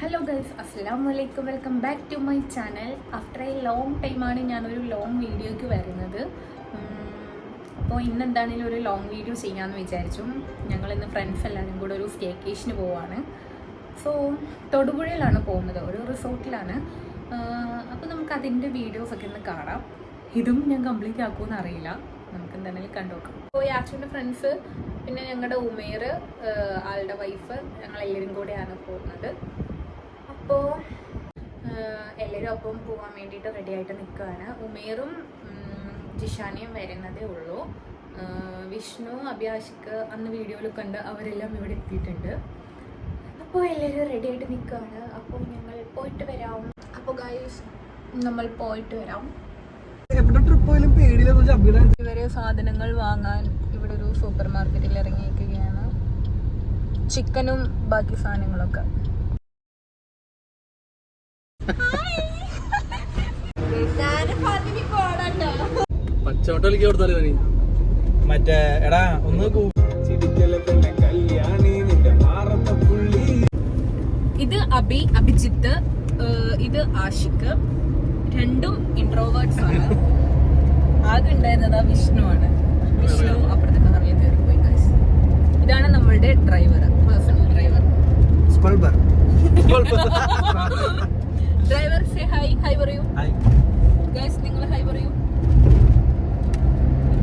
Hello guys അസ്സാം വലൈക്കും welcome back to my channel after a long ടൈമാണ് ഞാനൊരു ലോങ് വീഡിയോയ്ക്ക് വരുന്നത്. അപ്പോൾ ഇന്ന് എന്താണെങ്കിലും ഒരു ലോങ് വീഡിയോ ചെയ്യാമെന്ന് വിചാരിച്ചു. ഞങ്ങൾ ഇന്ന് ഫ്രണ്ട്സ് എല്ലാവരും കൂടെ ഒരു സ്റ്റേക്കേഷന് പോവാണ്. സോ തൊടുപുഴയിലാണ് പോകുന്നത്. ഒരു റിസോർട്ടിലാണ്. അപ്പോൾ നമുക്ക് അതിന്റെ വീഡിയോസൊക്കെ ഒന്ന് കാണാം. ഇതും ഞാൻ കംപ്ലീറ്റ് ആക്കുമെന്ന് അറിയില്ല. നമുക്ക് എന്താണെങ്കിലും കണ്ടുനോക്കാം അപ്പോൾ യാച്ചുവിന്റെ ഫ്രണ്ട്സ് പിന്നെ ഞങ്ങളുടെ ഉമേർ ആളുടെ വൈഫ് ഞങ്ങൾ എല്ലാവരും കൂടെയാണ് പോകുന്നത്. അപ്പോൾ എല്ലാവരും ഒപ്പം പോകാൻ വേണ്ടിയിട്ട് റെഡി ആയിട്ട് നിൽക്കുകയാണ് ഉമേറും ജിഷാനയും വരുന്നതേ ഉള്ളൂ. വിഷ്ണു അഭിയാഷിക്ക് അന്ന് വീഡിയോയിൽ കണ്ട് അവരെല്ലാം ഇവിടെ എത്തിയിട്ടുണ്ട്. അപ്പോൾ എല്ലാവരും റെഡി ആയിട്ട് നിൽക്കുകയാണ് അപ്പോൾ ഞങ്ങൾ പോയിട്ട് വരാം. അപ്പോൾ ഗൈസ് നമ്മൾ പോയിട്ട് വരാം. എവിടെ ട്രിപ്പ് പോയാലും ഇവർ സാധനങ്ങൾ വാങ്ങാൻ ഇവിടെ ഒരു സൂപ്പർ മാർക്കറ്റിൽ ഇറങ്ങിയിരിക്കുകയാണ്. ചിക്കനും ബാക്കി സാധനങ്ങളൊക്കെ. പച്ചവട്ട കളിക്ക് കൊടുത്താലേ നീ മറ്റേ എടാ ഒന്ന് കല്യാണി നിന്റെ മാറത്ത പുള്ളി ഇത് അബി അഭിജിത്ത് ഇത് ആഷിക്ക് രണ്ടും ഇൻട്രോവേർട്സ് ആണ്. ആകെ ഉണ്ടായിരുന്നത് വിഷ്ണു ആണ്. വിഷ്ണു അപ്പുറത്തെ കാറിൽ കയറി പോയി guys. ഇതാണ് നമ്മളുടെ driver personal driver സ്പൾബർ. Driver say hi hi പറയൂ ഗൈസ് നിങ്ങൾ ഹൈ പറയൂ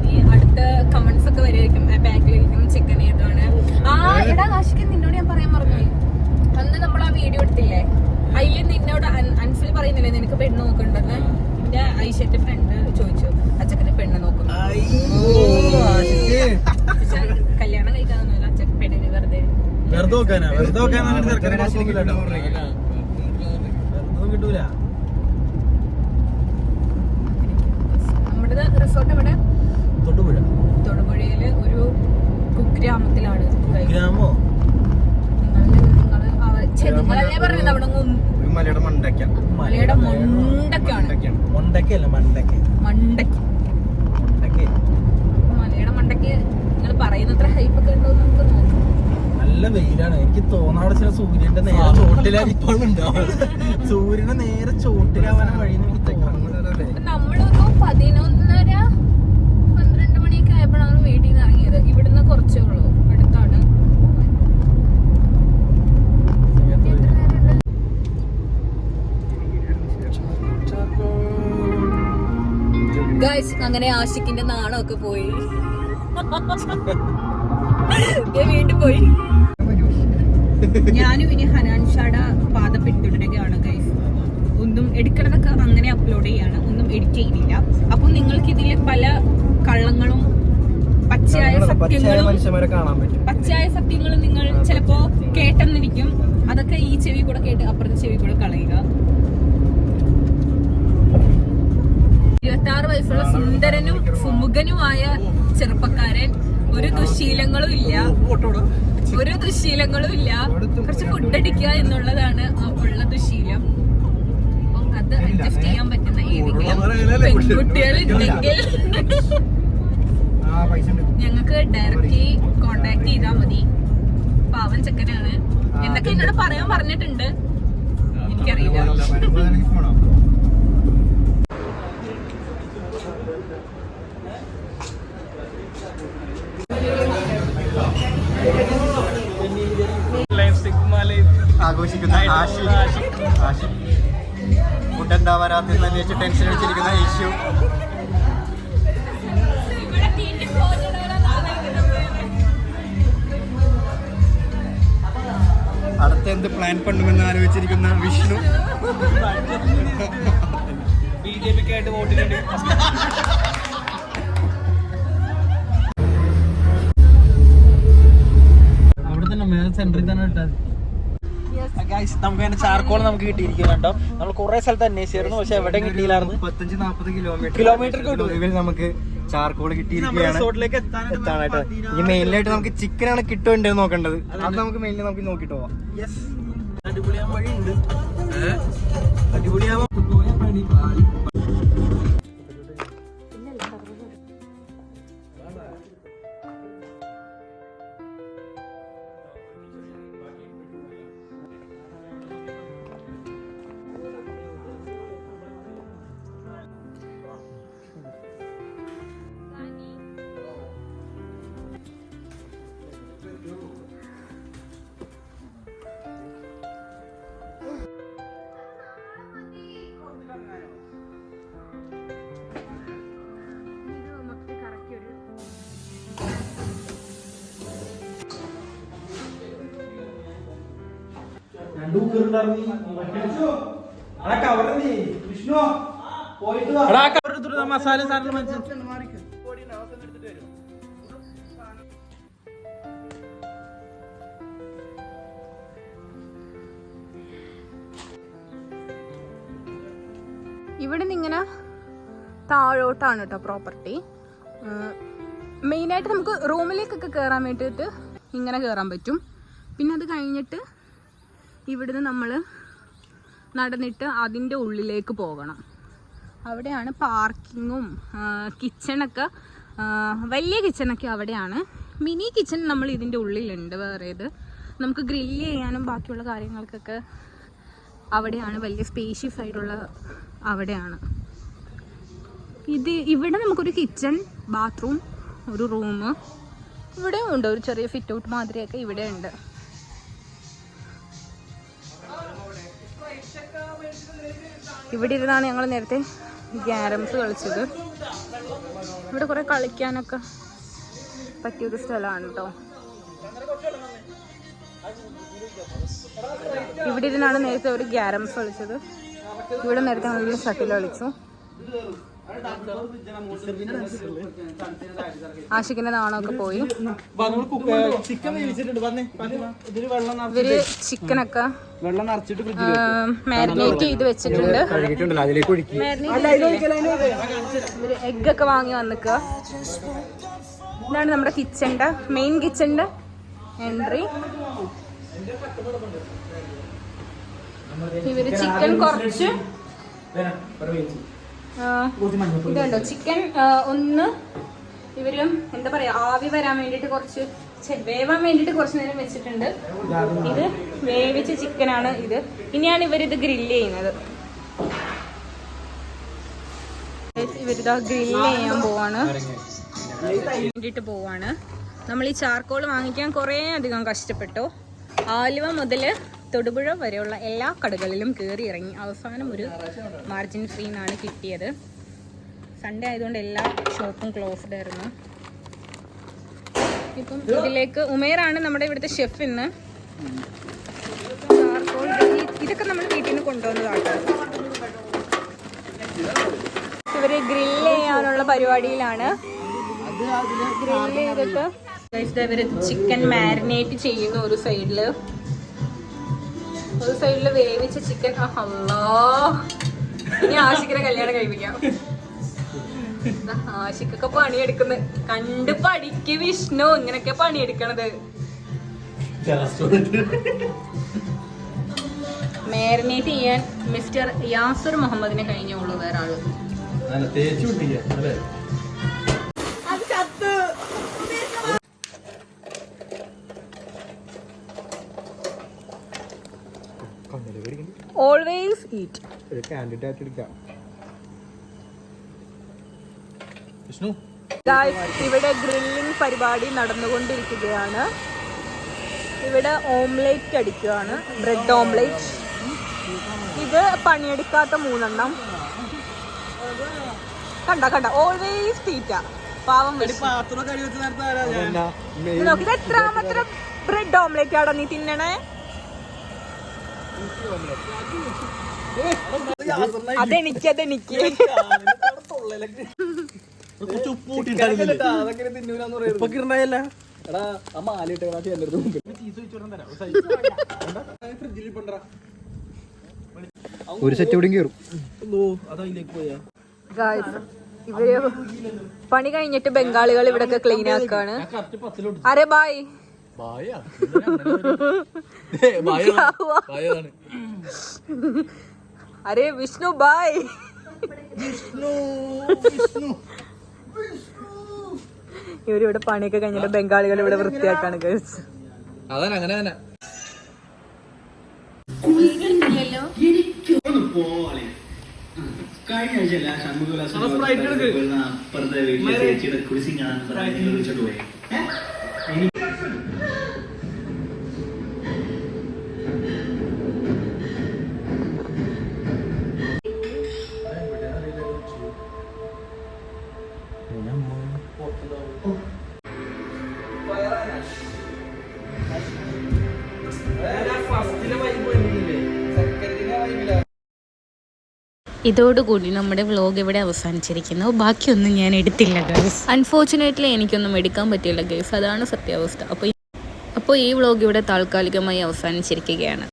ഈ അടുത്ത കമന്റ്സ് ഒക്കെ വരുമായിരിക്കും ബാക്കിലിരിക്കും ചിക്കൻ ഏതാണ്. ആ എടാ കാശിക്ക് നിന്നോട് ഞാൻ പറയാൻ മറന്നു അന്ന് നമ്മൾ ആ വീഡിയോ എടുത്തില്ലേ? അതിൽ നിന്നോട് അൻസിൽ പറയുന്നില്ലേ? നിനക്ക് പെണ്ണ് നോക്കണ്ടെന്ന്? എന്റെ ഐഷന്റെ ഫ്രണ്ട് ചോദിച്ചു. അച്ചക്കന് പെണ്ണ് നോക്കും കല്യാണം കഴിക്കാനൊന്നുമില്ല. അച്ഛൻ പെണ്ണിന് വെറുതെ. വെറുതെ നോക്കാനാ? വെറുതെ നോക്കാൻ നല്ല വെയിലാണ്. എനിക്ക് തോന്നാടെ ചില സൂര്യന്റെ നേരെ ചോട്ടിലായിരിക്കും സൂര്യന്റെ നേരെ ചോട്ടിലാവാൻ വഴി എനിക്ക് തോന്നുന്നു. അപ്പൊ നമ്മളൊരു പതിനൊന്നര പന്ത്രണ്ട് മണിയൊക്കെ ആയപ്പോഴാണ് വീട്ടിൽ നിന്ന് ഇറങ്ങിയത്. ഇവിടുന്ന് കുറച്ചേ ഉള്ളൂ. അടുത്താണ് ഗൈസ് അങ്ങനെ ആഷിക്കിന്റെ നാണമൊക്കെ പോയി. വീണ്ടും പോയി. ഞാനും ഇനി ഹനാൻ ഷാഡ പാത പിന്തുടരുകയാണ് ഗൈസ് ഒന്നും എടുക്കണതൊക്കെ അങ്ങനെ അപ്ലോഡ് ചെയ്യാണ് ഒന്നും എഡിറ്റ് ചെയ്യുന്നില്ല അപ്പൊ നിങ്ങൾക്ക് ഇതിൽ പല കള്ളങ്ങളും പച്ചയായ സത്യങ്ങളും പച്ചയായ സത്യങ്ങളും നിങ്ങൾ ചിലപ്പോ കേട്ടെന്നിരിക്കും. അതൊക്കെ ഈ ചെവി കൂടെ കേട്ട് അപ്പുറത്തെ ചെവി കൂടെ കളയുക. ഇരുപത്തി ആറ് വയസ്സുള്ള സുന്ദരനും സുമുഖനുമായ ചെറുപ്പക്കാരൻ. ഒരു ദുശീലങ്ങളും ഇല്ല. ഒരു ദുശീലങ്ങളും ഇല്ല. കുറച്ച് ഫുഡ് അടിക്കുക എന്നുള്ളതാണ് ഉള്ള ദുശീലം. അപ്പം അത് അഡ്ജസ്റ്റ് ചെയ്യാൻ പറ്റുന്ന ഏതെങ്കിലും പെൺകുട്ടികളുണ്ടെങ്കിൽ ആ പൈസ ഉണ്ട് ഞങ്ങൾക്ക് ഡയറക്റ്റ്ലി കോണ്ടാക്ട് ചെയ്താൽ മതി. പാവൻ ചെക്കനാണ്. എന്തൊക്കെ എന്നോട് പറയാൻ പറഞ്ഞിട്ടുണ്ട്? എനിക്കറിയില്ല വരുമ്പോ എനിക്ക് പോണോ ആഘോഷിക്കുന്ന ആശി. ആശി. ഫുഡ് എന്താ വരാത്തെന്ന് അന്വേഷിച്ച് ടെൻഷൻ അടിച്ചിരിക്കുന്ന ഇഷ്യൂ അടുത്ത എന്ത് പ്ലാൻ പണ്ടുമെന്ന് ആലോചിച്ചിരിക്കുന്ന വിഷ്ണു? ബി ജെ പിക്ക് ആയിട്ട് വോട്ടിനുണ്ട് അവിടെ തന്നെ മേലെ സെന്ററിൽ തന്നെ ഇട്ടാൽ ഗൈസ് നമുക്ക് അതിന്റെ ചാർക്കോൾ നമുക്ക് കിട്ടിയിരിക്കും കേട്ടോ നമ്മൾ കുറെ സ്ഥലത്ത് അന്വേഷിച്ചായിരുന്നു പക്ഷെ എവിടെ കിട്ടിയില്ലായിരുന്നു. മുപ്പത്തഞ്ച് നാപ്പത് കിലോമീറ്റർ കിലോമീറ്റർ നമുക്ക് ചാർക്കോൾ കിട്ടിയിരിക്കുകയാണ്. എത്താനായിട്ട് ഈ മെയിനായിട്ട് നമുക്ക് ചിക്കൻ ആണ് കിട്ടുന്നുണ്ട് നോക്കേണ്ടത്. അത് നമുക്ക് മെയിനിൽ നമുക്ക് നോക്കിട്ട് പോവാം. അടിപൊളിയാൻ വഴിയുണ്ട്. അടിപൊളിയാവാൻ മസാല സാധനം മനസ്സിലാക്കി ഇവിടെ നിന്ന് ഇങ്ങനെ താഴോട്ടാണ് കേട്ടോ പ്രോപ്പർട്ടി മെയിനായിട്ട് നമുക്ക് റൂമിലേക്കൊക്കെ കയറാൻ വേണ്ടിയിട്ട് ഇങ്ങനെ കയറാൻ പറ്റും. പിന്നെ അത് കഴിഞ്ഞിട്ട് ഇവിടുന്ന് നമ്മൾ നടന്നിട്ട് അതിന്റെ ഉള്ളിലേക്ക് പോകണം. അവിടെയാണ് പാർക്കിങ്ങും കിച്ചണൊക്കെ വലിയ കിച്ചണൊക്കെ അവിടെയാണ്. മിനി കിച്ചൺ നമ്മൾ ഇതിന്റെ ഉള്ളിലുണ്ട് വേറേത്. നമുക്ക് ഗ്രില്ല് ചെയ്യാനും ബാക്കിയുള്ള കാര്യങ്ങൾക്കൊക്കെ അവിടെയാണ് വലിയ സ്പേഷ്യസ് ആയിട്ടുള്ള അവിടെയാണ്. ഇത് ഇവിടെ നമുക്കൊരു കിച്ചൺ ബാത്റൂം ഒരു റൂം ഇവിടെ ഉണ്ട് ഒരു ചെറിയ ഫിറ്റ് ഔട്ട് മാതിരിയൊക്കെ ഇവിടെ ഉണ്ട് ഇവിടെ ഇരുന്നാണ് ഞങ്ങൾ നേരത്തെ ഗ്യാരംസ് കളിച്ചത്. ഇവിടെ കുറെ കളിക്കാനൊക്കെ പറ്റിയൊരു സ്ഥലമാണ് കേട്ടോ ഇവിടെ ഇരുന്നാണ് നേരത്തെ ഒരു ഗ്യാരംസ് കളിച്ചത്. ഇവിടെ നേരത്തെ ഞങ്ങൾ ഷട്ടിൽ കളിച്ചു. ആഷിക്കിന്റെ നാണമൊക്കെ പോയി. ഇവർ ചിക്കനൊക്കെ മാരിനേറ്റ് ചെയ്ത് വെച്ചിട്ടുണ്ട്. ഇവർ എഗ് ഒക്കെ വാങ്ങി വന്നിക്ക. ഇതാണ് നമ്മുടെ കിച്ചന്റെ മെയിൻ കിച്ചന്റെ എൻട്രി ഇവർ ചിക്കൻ കുറച്ച് ഇതുണ്ടോ? ചിക്കൻ ഒന്ന് ഇവരും എന്താ പറയാ ആവി വരാൻ വേണ്ടിട്ട് കുറച്ച് വേവാൻ വേണ്ടിട്ട് കുറച്ച് നേരം വെച്ചിട്ടുണ്ട്. ഇത് വേവിച്ച ചിക്കനാണ് ഇത്. ഇനിയാണ് ഇവരിത് ഗ്രില്ല് ചെയ്യുന്നത്. ഇവരിതാ ഗ്രില്ല് ചെയ്യാൻ പോവാണ്. വേണ്ടിട്ട് പോവാണ്. നമ്മൾ ഈ ചാർക്കോൾ വാങ്ങിക്കാൻ കുറേ അധികം കഷ്ടപ്പെട്ടു. ആലുവ മുതൽ തൊടുപുഴ വരെയുള്ള എല്ലാ കടകളിലും കയറി ഇറങ്ങി. അവസാനം ഒരു മാർജിൻ ഫ്രീ എന്നാണ് കിട്ടിയത്. സൺഡേ ആയതുകൊണ്ട് എല്ലാ ഷോപ്പും ക്ലോസ്ഡ് ആയിരുന്നു. ഇപ്പം ഇതിലേക്ക് ഉമേറാണ് നമ്മുടെ ഇവിടുത്തെ ഷെഫ് ഇന്ന്. ഇതൊക്കെ നമ്മൾ വീട്ടിൽ നിന്ന് കൊണ്ടുവന്നതാട്ടോ. ഇവർ ഗ്രില്ല് ചെയ്യാനുള്ള പരിപാടിയിലാണ്. ഗ്രില്ല് ചെയ്തിട്ട് ഇവർ ചിക്കൻ മാരിനേറ്റ് ചെയ്യുന്ന ഒരു സൈഡിൽ ഒരു സൈഡിൽ വേവിച്ച ചിക്കൻ അല്ലോ ഇനി ആഷിക്കിനെ കല്യാണം കഴിപ്പിക്കാം. ആഷിക്കൊക്കെ പണിയെടുക്കുന്നത് കണ്ട് പഠിക്ക് വിഷ്ണു. ഇങ്ങനൊക്കെ പണിയെടുക്കണത്. മാരിനേറ്റ് ചെയ്യാൻ മിസ്റ്റർ യാസുർ മുഹമ്മദിനെ കഴിഞ്ഞുള്ളൂ വേറെ ആൾ. തേച്ചു പിടിക്കുക അല്ലേ ഓൾവേസ് ഈറ്റ് ഒരു കാൻഡിഡേറ്റ് എടുക്കാം. വിഷ്ണു? ഇവിടെ ഗ്രില്ലിംഗ് പരിപാടി നടന്നുകൊണ്ടിരിക്കുകയാണ്. ഇവിടെ ഓംലേറ്റ് അടിക്കുകയാണ് ബ്രെഡ് ഓംലേറ്റ് ഇത് പണിയെടുക്കാത്ത മൂന്നെണ്ണം. കണ്ട കണ്ട? ഓൾവേസ് തീറ്റ. പാവം നോക്കി എത്രാമത്തെ ബ്രെഡ് ഓംലേറ്റ് ആടാ നീ തിന്നണേ? അതെനിക്ക് അതെനിക്ക്. ഒരു സെറ്റ് എവിടെ കയറും ഇവർ പണി കഴിഞ്ഞിട്ട് ബംഗാളികൾ ഇവിടൊക്കെ ക്ലീൻ ആക്കാണ്. അരേ പത്തിലോട്ട് അരെ ബായ് അരെ വിഷ്ണു ബായ്. ഇവരിവിടെ പണിയൊക്കെ കഴിഞ്ഞിട്ട് ബംഗാളികൾ ഇവിടെ വൃത്തിയാക്കാണ് ഗേൾസ് അതാണ് അങ്ങനെ തന്നെ. കഴിഞ്ഞ ആഴ്ചയല്ല ഷൺമുഖവിലാസം അപ്പുറത്തെ വീട്ടിലെ ചേച്ചിയുടെ നിങ്ങൾ വിളിച്ചോണ്ട് പോയി. ഇതോടുകൂടി നമ്മുടെ വ്ലോഗ് ഇവിടെ അവസാനിച്ചിരിക്കുന്നു. ബാക്കിയൊന്നും ഞാൻ എടുത്തില്ല ഗൈസ് അൺഫോർച്ചുനേറ്റ്ലി എനിക്കൊന്നും എടുക്കാൻ പറ്റിയില്ല ഗൈസ് അതാണ് സത്യാവസ്ഥ. അപ്പോൾ അപ്പോൾ ഈ വ്ലോഗ് ഇവിടെ താൽക്കാലികമായി അവസാനിച്ചിരിക്കുകയാണ്.